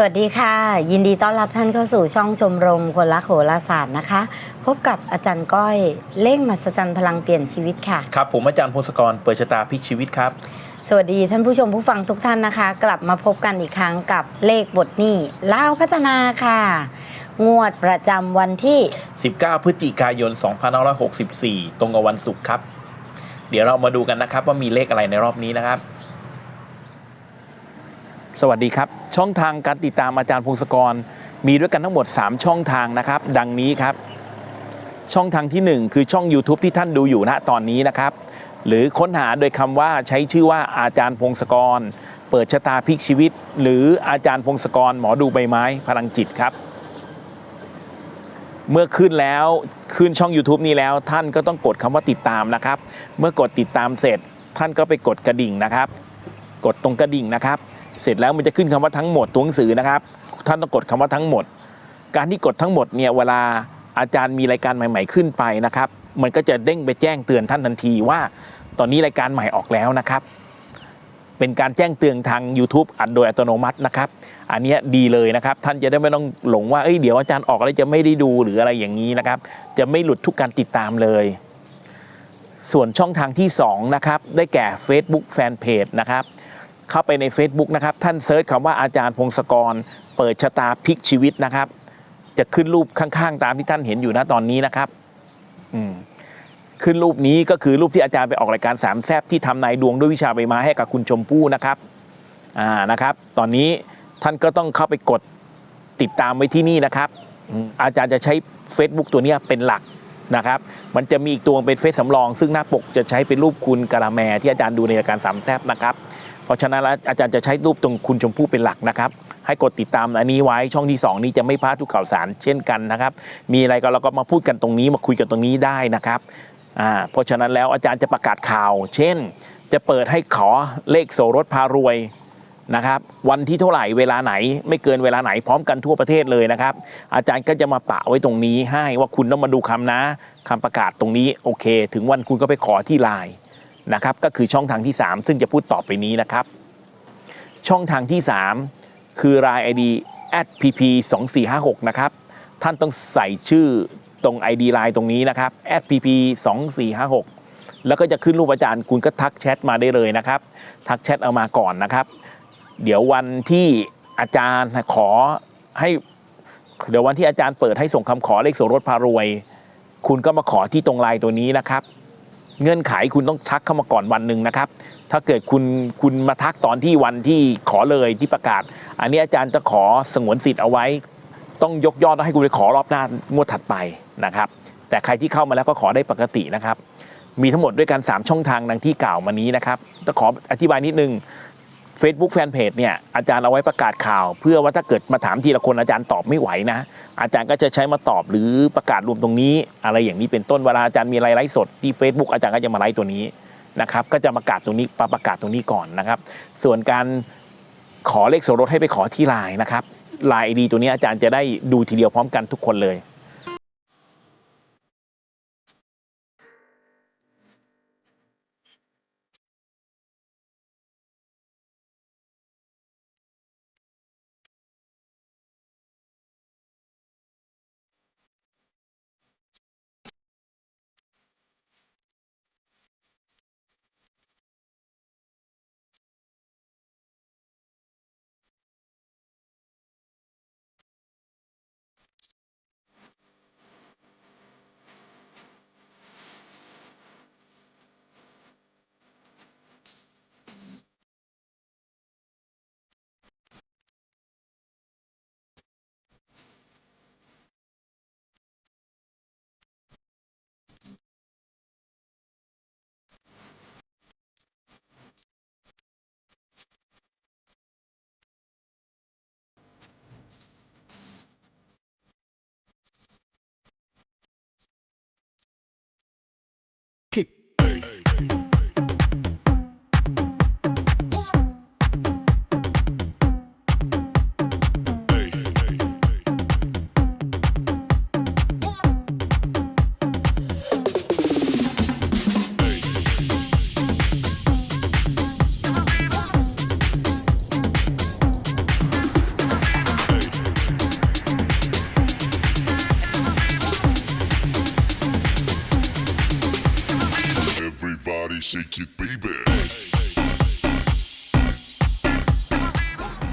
สวัสดีค่ะ ยินดีต้อนรับท่านเข้าสู่ช่องชมรมคนรักโหราศาสตร์นะคะ พบกับอาจารย์ก้อยเล่งมหัศจรรย์พลังเปลี่ยนชีวิตค่ะ ครับ ผมอาจารย์พงศกรเปิดชะตาพลิกชีวิตครับ สวัสดีท่านผู้ชมผู้ฟังทุกท่านนะคะ กลับมาพบกันอีกครั้งกับเลขบทหนี้เล่าวพัฒนาค่ะ งวดประจำวันที่ 19 พฤศจิกายน 2564 ตรงกับวันศุกร์ครับ เดี๋ยวเรามาดูกันนะครับว่ามีเลขอะไรในรอบนี้นะครับ สวัสดีครับ ช่องทางการติดตามอาจารย์พงศกร มีด้วยกันทั้งหมด 3 ช่องทางนะครับ ดังนี้ครับ ช่องทางทีหนึ่1 คือช่อง YouTube ที่ท่านดูอยู่ณตอนนี้นะครับ หรือค้นหาโดยคำว่าใช้ชื่อว่าอาจารย์พงศกร เปิดชะตาพลิกชีวิต หรืออาจารย์พงศกร หมอดูใบไม้พลังจิตครับ เมื่อขึ้นแล้วขึ้นช่อง YouTube นี้แล้ว ท่านก็ต้องกดคำว่าติดตามนะครับ เมื่อกดติดตามเสร็จ ท่านก็ไปกดกระดิ่งนะครับ กดตรงกระดิ่งนะครับ เสร็จแล้วมันจะขึ้นคำว่าทั้งหมดตัวหนังสือนะครับ ท่านต้องกดคำว่าทั้งหมด การที่กดทั้งหมดเนี่ยเวลาอาจารย์มีรายการใหม่ ๆ ขึ้นไปนะครับ มันก็จะเด้งไปแจ้งเตือนท่านทันทีว่า ตอนนี้รายการใหม่ออกแล้วนะครับ เป็นการแจ้งเตือนทาง YouTube อัดโดยอัตโนมัตินะครับ อันนี้ดีเลยนะครับ ท่านจะได้ไม่ต้องหลงว่าเอ้ยเดี๋ยวอาจารย์ออกแล้วจะไม่ได้ดูหรืออะไรอย่างนี้นะครับ จะไม่หลุดทุกการติดตามเลย ส่วนช่องทางที่2นะครับได้แก่ Facebook Fanpage นะครับ เข้าไปใน Facebook นะครับ ท่านเซิร์ชคำว่าอาจารย์พงศกร เปิดชะตาพลิกชีวิตนะครับ จะขึ้นรูปข้างๆ ตามที่ท่านเห็นอยู่นะตอนนี้นะครับ อืมขึ้นรูปนี้ก็คือรูปที่อาจารย์ไปออกรายการสามแซบที่ทำนายดวงด้วยวิชาใบไม้ให้กับคุณชมพู่นะครับ อ่านะครับ ตอนนี้ท่านก็ต้องเข้าไปกดติดตามไว้ที่นี่นะครับอาจารย์จะใช้ Facebook ตัวนี้เป็นหลักนะครับ มันจะมีอีกตัวเป็นเฟซสำรอง ซึ่งหน้าปกจะใช้เป็นรูปคุณกะละแมที่อาจารย์ดูในรายการสามแซบนะครับ เพราะฉะนั้นแล้วอาจารย์จะใช้รูปตรงคุณชมพู่เป็นหลักนะครับ ให้กดติดตามอันนี้ไว้ช่องที่ 2 นี้จะไม่พลาดทุกข่าวสารเช่นกันนะครับ มีอะไรก็เราก็มาพูดกันตรงนี้มาคุยกันตรงนี้ได้นะครับอ่าเพราะฉะนั้นแล้วอาจารย์จะประกาศข่าว เช่น จะเปิดให้ขอเลขโสรถพารวยนะครับวันที่เท่าไหร่เวลาไหนไม่เกินเวลาไหนพร้อมกันทั่วประเทศเลยนะครับ อาจารย์ก็จะมาปะไว้ตรงนี้ให้ว่าคุณต้องมาดูคำนะคำประกาศตรงนี้โอเค ถึงวันคุณก็ไปขอที่ไลน์ นะครับก็คือช่องทางที่ 3 ซึ่งจะพูดต่อไปนี้นะครับ ช่องทางที่ 3 คือ Line ID pp 2 4 5 6นะครับท่านต้องใส่ชื่อตรง ID Line ตรงนี้นะครับ pp 2 4 5 6แล้วก็จะขึ้นรูปอาจารย์คุณก็ทักแชทมาได้เลยนะครับ ทักแชทเอามาก่อนนะครับ เดี๋ยววันที่อาจารย์ขอให้เดี๋ยววันที่อาจารย์เปิดให้ส่งคำขอเลขโสรถพารวย คุณก็มาขอที่ตรงไลน์ตัวนี้นะครับ เงื่อนไขคุณต้องทักเข้ามาก่อนวันหนึ่งนะครับ ถ้าเกิดคุณคุณมาทักตอนที่วันที่ขอเลยที่ประกาศ อันนี้อาจารย์จะขอสงวนสิทธิ์เอาไว้ ต้องยกยอดให้คุณไปขอรอบหน้างวดถัดไปนะครับ แต่ใครที่เข้ามาแล้วก็ขอได้ปกตินะครับ มีทั้งหมดด้วยกัน 3 ช่องทางดังที่กล่าวมานี้นะครับจะขออธิบายนิดนึง Facebook Fanpage เนี่ยอาจารย์เอาไว้ประกาศข่าว เพื่อว่าถ้าเกิดมาถามทีละคนอาจารย์ตอบไม่ไหวนะ อาจารย์ก็จะใช้มาตอบหรือประกาศรวมตรงนี้ อะไรอย่างนี้เป็นต้นเวลาอาจารย์มีไรไลฟ์สดที่ Facebook อาจารย์ก็จะมาไลฟ์ตัวนี้นะครับก็จะประกาศตรงนี้ประกาศตรงนี้ก่อนนะครับ ส่วนการขอเลขโสรถให้ไปขอที่ไลน์นะครับไลน์ดีตัวนี้อาจารย์จะได้ดูทีเดียวพร้อมกันทุกคนเลย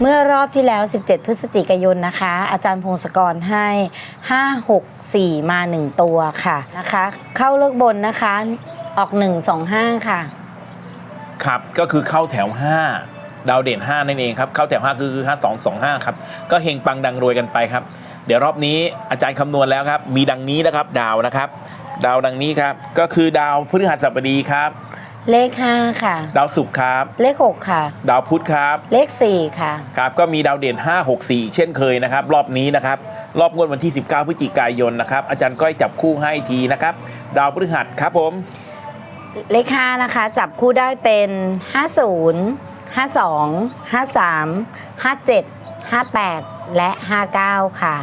เมื่อรอบที่แล้ว 17 พฤศจิกายนนะคะ อาจารย์พงศกรให้ 5 6 4 มา 1 ตัวค่ะนะคะ เข้าเลือกบนนะคะ ออก 1 2 5 ค่ะ ครับ ก็คือเข้าแถว 5 ดาวเด่น 5 นั่นเองครับ เข้าแถว 5 คือ 5 2 2 5 ครับ ก็เฮงปังดังรวยกันไปครับ เดี๋ยวรอบนี้อาจารย์คำนวณแล้วครับ มีดังนี้นะครับ ดาวนะครับ ดาวดังนี้ครับ ก็คือดาวพฤหัสบดีครับ เลข5ค่ะ ดาวศุกร์ครับ เลข6ค่ะ ดาวพุธครับ เลข4ค่ะ ครับ ก็มีดาวเด่น 5 6 4อีกเช่นเคยนะครับ รอบนี้นะครับ รอบงวดวันที่ 19 พฤศจิกายนนะครับ อาจารย์ก้อยจับคู่ให้ทีนะครับ ดาวพฤหัสครับผม เลข5นะคะ จับคู่ได้เป็น50 52 53 57 58และ59ค่ะ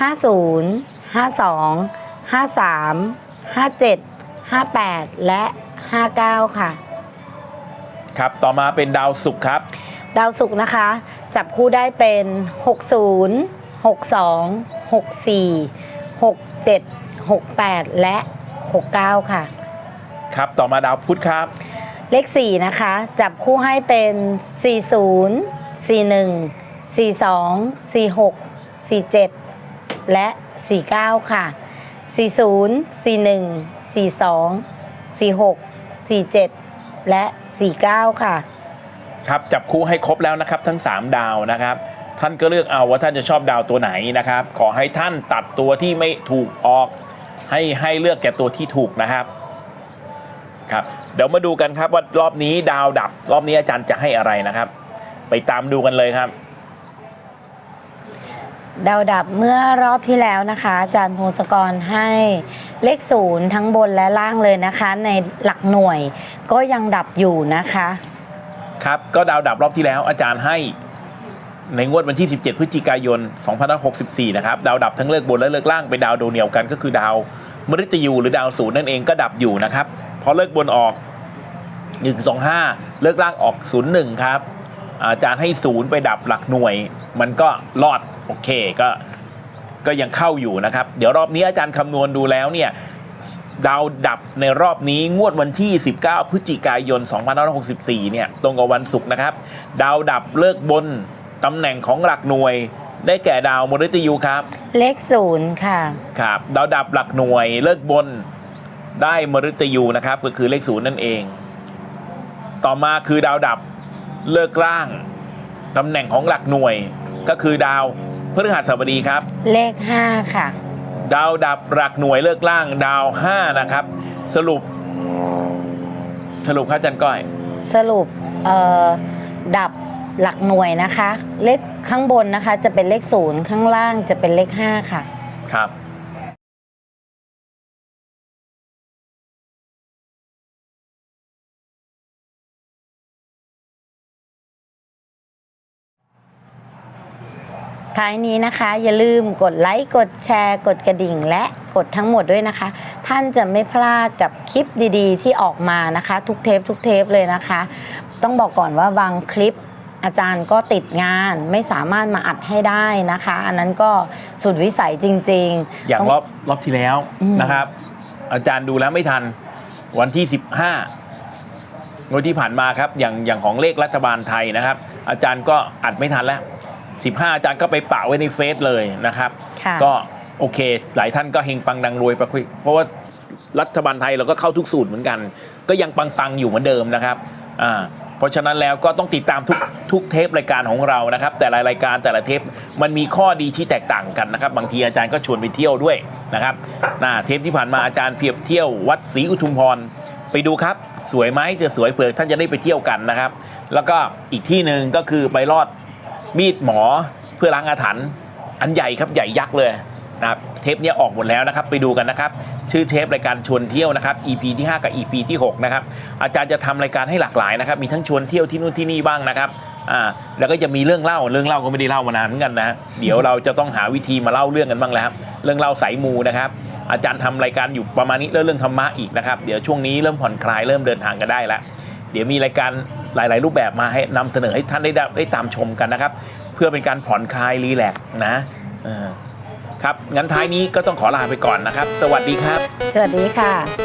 50 52 53 57 58และ 59 ค่ะ ครับ ต่อมาเป็นดาวศุกร์ครับ ดาวศุกร์นะคะ จับคู่ได้เป็น 60 62 64 67 68 และ 69 ค่ะ ครับ ต่อมาดาวพุธครับ เลข 4 นะคะ จับคู่ให้เป็น 40 41 42 46 47 และ 49 ค่ะ 40 41 42 46 47 และ 49 ค่ะ ครับจับคู่ให้ครบแล้วนะครับทั้ง 3 ดาวนะครับ ท่านก็เลือกเอาว่าท่านจะชอบดาวตัวไหนนะครับ ขอให้ท่านตัดตัวที่ไม่ถูกออก ให้ให้เลือกแก่ตัวที่ถูกนะครับครับเดี๋ยวมาดูกันครับว่ารอบนี้ดาวดับ รอบนี้อาจารย์จะให้อะไรนะครับ ไปตามดูกันเลยครับ ดาวดับเมื่อรอบที่แล้วนะคะอาจารย์พงศกรให้เลขศูนย์ทั้งบนและล่างเลยนะคะ ในหลักหน่วยก็ยังดับอยู่นะคะ ครับ ก็ดาวดับรอบที่แล้วอาจารย์ให้ในงวดวันที่ 17 พฤศจิกายน 2564 นะครับ ดาวดับทั้งเลิกบนและเลิกล่างเป็นดาวดวงเดียวกันก็คือดาวมฤตยูหรือดาวศูนย์นั่นเองก็ดับอยู่นะครับพอเลิกบนออก 125 เลิกล่างออก 01 ครับ อาจารย์ให้ศูนย์ไปดับหลักหน่วย มันก็รอดโอเคก็ก็ยังเข้าอยู่นะครับ เดี๋ยวรอบนี้อาจารย์คำนวณดูแล้วเนี่ยดาวดับในรอบนี้งวดวันที่ 19 พฤศจิกายน 2564 เนี่ย ตรงกับวันศุกร์นะครับ ดาวดับเลิกบนตำแหน่งของหลักหน่วย ได้แก่ดาวมฤตยูครับ เลขศูนย์ค่ะ ครับ ดาวดับหลักหน่วยเลิกบนได้มฤตยูนะครับ ก็คือเลขศูนย์นั่นเอง ต่อมาคือดาวดับ เลิกล่างตำแหน่งของหลักหน่วยก็คือดาวพฤหัสบดีครับ เลขห้าค่ะ ดาวดับหลักหน่วยเลิกล่างดาว5นะครับ สรุป สรุปครับอาจันก้อย สรุปเอ่อดับหลักหน่วยนะคะ เลขข้างบนนะคะจะเป็นเลขศูนย์ข้างล่างจะเป็นเลขห้าค่ะ ครับ ท้ายนี้นะคะ อย่าลืมกดไลค์ กดแชร์ กดกระดิ่ง และกดทั้งหมดด้วยนะคะ ท่านจะไม่พลาดกับคลิปดีๆ ที่ออกมานะคะ ทุกเทปทุกเทปเลยนะคะ ต้องบอกก่อนว่าบางคลิปอาจารย์ก็ติดงานไม่สามารถมาอัดให้ได้นะคะ อันนั้นก็สุดวิสัยจริงๆ อย่างต้รอบรอบที่แล้วอืมนะครับ อาจารย์ดูแล้วไม่ทันวันที่ 15วันที่ผ่านมาครับ อย่างอย่างของเลขรัฐบาลไทยนะครับ อาจารย์ก็อัดไม่ทันแล้ว 15 อาจารย์ก็ไปปะไว้ในเฟซเลยนะครับ ค่ะ ก็โอเค หลายท่านก็เฮงปังดังรวยไปคุยเพราะว่ารัฐบาลไทยเราก็เข้าทุกสูตรเหมือนกัน ก็ยังปังๆอยู่เหมือนเดิมนะครับอ่าเพราะฉะนั้นแล้วก็ต้องติดตามทุกทุกเทปรายการของเรานะครับ แต่ละรายการแต่ละเทปมันมีข้อดีที่แตกต่างกันนะครับ บางทีอาจารย์ก็ชวนไปเที่ยวด้วยนะครับน่าเทปที่ผ่านมาอาจารย์เพียบเที่ยววัดศรีอุทุมพรไปดูครับ สวยไหมจะสวยเผื่อท่านจะได้ไปเที่ยวกันนะครับ แล้วก็อีกที่หนึ่งก็คือไปรอด มีดหมอเพื่อล้างอาถรรพ์อันใหญ่ครับใหญ่ยักษ์เลยนะครับเทปนี้ออกหมดแล้วนะครับไปดูกันนะครับชื่อเทปรายการชวนเที่ยวนะครับ EP ที่ 5 กับ EP ที่6นะครับอาจารย์จะทำรายการให้หลากหลายนะครับมีทั้งชวนเที่ยวที่นู่นที่นี่บ้างนะครับอ่าแล้วก็จะมีเรื่องเล่าเรื่องเล่าก็ไม่ได้เล่ามานานเหมือนกันนะเดี๋ยวเราจะต้องหาวิธีมาเล่าเรื่องกันบ้างแล้วเรื่องเล่าสายมูนะครับอาจารย์ทำรายการอยู่ประมาณนี้แล้วเรื่องธรรมะอีกนะครับเดี๋ยวช่วงนี้เริ่มผ่อนคลายเริ่มเดินทางกันได้แล้วเดี๋ยวมีรายการ หลาย ๆ รูปแบบมาให้นำเสนอให้ท่านได้ได้ได้ตามชมกันนะครับ เพื่อเป็นการผ่อนคลายรีแลกซ์นะเออครับงั้นท้ายนี้ก็ต้องขอลาไปก่อนนะครับ สวัสดีครับ สวัสดีค่ะ